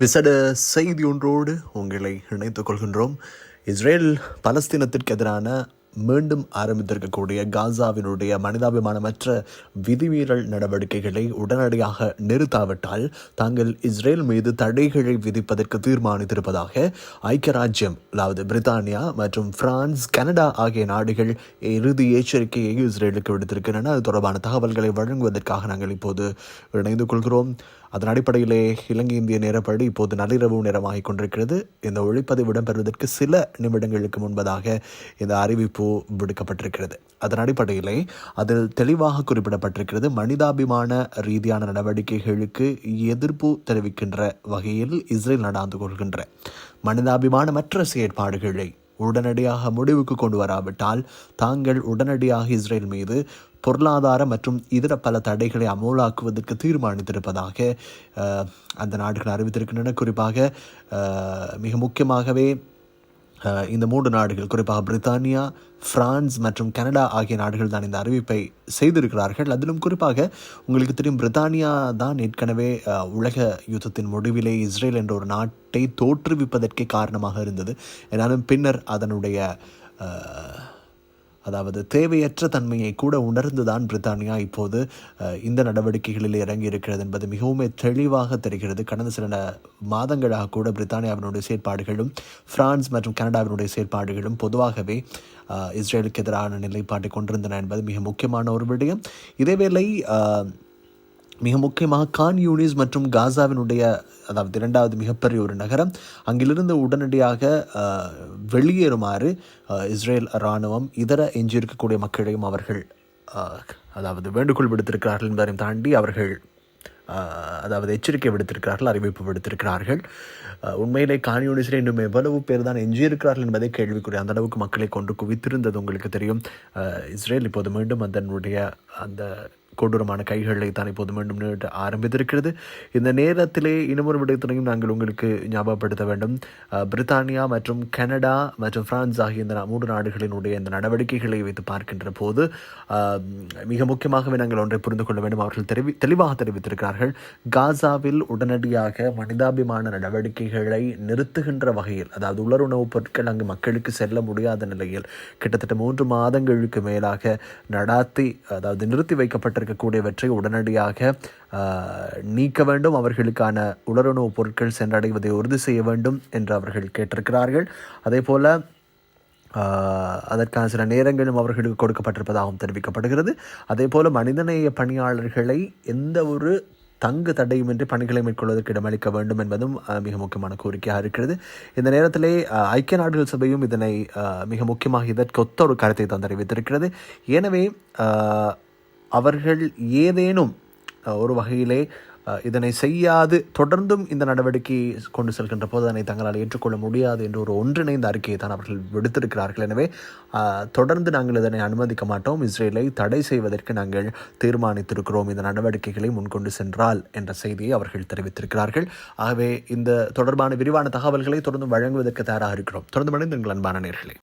விசட செய்தி ஒன்றோடு உங்களை இணைத்துக் கொள்கின்றோம். இஸ்ரேல் பலஸ்தீனத்திற்கு எதிரான மீண்டும் ஆரம்பித்திருக்கக்கூடிய காசாவினுடைய மனிதாபிமானமற்ற விதிமீறல் நடவடிக்கைகளை உடனடியாக நிறுத்தாவிட்டால் தாங்கள் இஸ்ரேல் மீது தடைகளை விதிப்பதற்கு தீர்மானித்திருப்பதாக ஐக்கிய ராஜ்யம் அதாவது பிரித்தானியா மற்றும் பிரான்ஸ் கனடா ஆகிய நாடுகள் இறுதி எச்சரிக்கையை இஸ்ரேலுக்கு விடுத்திருக்கின்றன. அது தொடர்பான தகவல்களை வழங்குவதற்காக நாங்கள் இப்போது இணைந்து கொள்கிறோம். அதன் அடிப்படையிலே இலங்கை இந்திய நேரப்படி இப்போது நள்ளிரவு நேரமாகிக் கொண்டிருக்கிறது. இந்த ஒழிப்பதிவு இடம்பெறுவதற்கு சில நிமிடங்களுக்கு முன்பதாக இந்த அறிவிப்பு விடுக்கப்பட்டிருக்கிறது. அதன் அடிப்படையிலே அதில் தெளிவாக குறிப்பிடப்பட்டிருக்கிறது மனிதாபிமான ரீதியான நடவடிக்கைகளுக்கு எதிர்ப்பு தெரிவிக்கின்ற வகையில் இஸ்ரேல் நடாந்து கொள்கின்ற மனிதாபிமானமற்ற செயற்பாடுகளை உடனடியாக முடிவுக்கு கொண்டு வராவிட்டால் தாங்கள் உடனடியாக இஸ்ரேல் மீது பொருளாதார மற்றும் இதர பல தடைகளை அமலாக்குவதற்கு தீர்மானித்திருப்பதாக அந்த நாடுகள் அறிவித்திருக்கின்றன. குறிப்பாக மிக முக்கியமாகவே இந்த மூன்று நாடுகள் குறிப்பாக பிரித்தானியா பிரான்ஸ் மற்றும் கனடா ஆகிய நாடுகள் தான் இந்த அறிவிப்பை செய்திருக்கிறார்கள். அதிலும் குறிப்பாக உங்களுக்கு தெரியும் பிரித்தானியா தான் ஏற்கனவே உலக யுத்தத்தின் முடிவிலே இஸ்ரேல் என்ற ஒரு நாட்டை தோற்றுவிப்பதற்கே காரணமாக இருந்தது. என்னாலும் பின்னர் அதனுடைய அதாவது தேவையற்ற தன்மையை கூட உணர்ந்துதான் பிரித்தானியா இப்போது இந்த நடவடிக்கைகளில் இறங்கி இருக்கிறது என்பது மிகவும் தெளிவாக தெரிகிறது. கடந்த சில மாதங்களாக கூட பிரித்தானியாவினுடைய செயற்பாடுகளும் பிரான்ஸ் மற்றும் கனடாவினுடைய செயற்பாடுகளும் பொதுவாகவே இஸ்ரேலுக்கு எதிரான நிலைப்பாட்டை கொண்டிருந்தன என்பது மிக முக்கியமான ஒரு விடயம். இதேவேளை மிக முக்கியமாக கான் யூனிஸ் மற்றும் காசாவினுடைய அதாவது இரண்டாவது மிகப்பெரிய ஒரு நகரம் அங்கிலிருந்து உடனடியாக வெளியேறுமாறு இஸ்ரேல் இராணுவம் இதர எஞ்சியிருக்கக்கூடிய மக்களையும் அவர்கள் அதாவது வேண்டுகோள் விடுத்திருக்கிறார்கள் என்பதையும் தாண்டி அவர்கள் அதாவது எச்சரிக்கை விடுத்திருக்கிறார்கள் அறிவிப்பு விடுத்திருக்கிறார்கள். உண்மையிலே கான்யூனிஸில் இன்னும் எவ்வளவு பேர் தான் எஞ்சியிருக்கிறார்கள் என்பதை கேள்விக்குரிய அந்த அளவுக்கு மக்களை கொண்டு குவித்திருந்தது உங்களுக்கு தெரியும். இஸ்ரேல் இப்போது மீண்டும் அதனுடைய அந்த கொடூரமான கைகளை தான் இப்போது மீண்டும் நீட்ட ஆரம்பித்திருக்கிறது. இந்த நேரத்திலே இன்னொரு விடயத்தினையும் நாங்கள் உங்களுக்கு ஞாபகப்படுத்த வேண்டும். பிரித்தானியா மற்றும் கனடா மற்றும் பிரான்ஸ் ஆகிய இந்த மூன்று நாடுகளினுடைய இந்த நடவடிக்கைகளை வைத்து பார்க்கின்ற போது மிக முக்கியமாகவே நாங்கள் ஒன்றை புரிந்து கொள்ள வேண்டும். அவர்கள் தெரிவி தெளிவாக தெரிவித்திருக்கிறார்கள். காசாவில் உடனடியாக மனிதாபிமான நடவடிக்கைகளை நிறுத்துகின்ற வகையில் அதாவது உலர் உணவுப் பொருட்கள் அங்கு மக்களுக்கு செல்ல முடியாத நிலையில் கிட்டத்தட்ட மூன்று மாதங்களுக்கு மேலாக நடாத்தி அதாவது நிறுத்தி வைக்கப்பட்ட இருக்கக்கூடியவற்றை உடனடியாக நீக்க வேண்டும். அவர்களுக்கான உலருணவுப் பொருட்கள் சென்றடைவதை உறுதி செய்ய வேண்டும் என்று அவர்கள் கேட்டிருக்கிறார்கள். அதே போல் அதற்கான சில நேரங்களும் அவர்களுக்கு கொடுக்கப்பட்டிருப்பதாகவும் தெரிவிக்கப்படுகிறது. அதே போல் மனிதநேய பணியாளர்களை எந்த ஒரு தங்கு தடையுமின்றி பணிகளை மேற்கொள்வதற்கு இடமளிக்க வேண்டும் என்பதும் மிக முக்கியமான கோரிக்கையாக இருக்கிறது. இந்த நேரத்திலே ஐக்கிய நாடுகள் சபையும் இதனை மிக முக்கியமாக இதற்கு ஒத்த ஒரு கருத்தை தான் தெரிவித்திருக்கிறது எனவே அவர்கள் ஏதேனும் ஒரு வகையிலே இதனை செய்யாது தொடர்ந்தும் இந்த நடவடிக்கையை கொண்டு செல்கின்ற போது அதனை தங்களால் ஏற்றுக்கொள்ள முடியாது என்று ஒரு ஒன்றிணைந்த அறிக்கையை தான் அவர்கள் விடுத்திருக்கிறார்கள். எனவே தொடர்ந்து நாங்கள் இதனை அனுமதிக்க மாட்டோம். இஸ்ரேலை தடை செய்வதற்கு நாங்கள் தீர்மானித்திருக்கிறோம். இந்த நடவடிக்கைகளை முன்கொண்டு சென்றால் என்ற செய்தியை அவர்கள் தெரிவித்திருக்கிறார்கள். ஆகவே இந்த தொடர்பான விரிவான தகவல்களை தொடர்ந்து வழங்குவதற்கு தயாராக இருக்கிறோம். தொடர்ந்து மணிந்து எங்கள் அன்பான நேர்களே.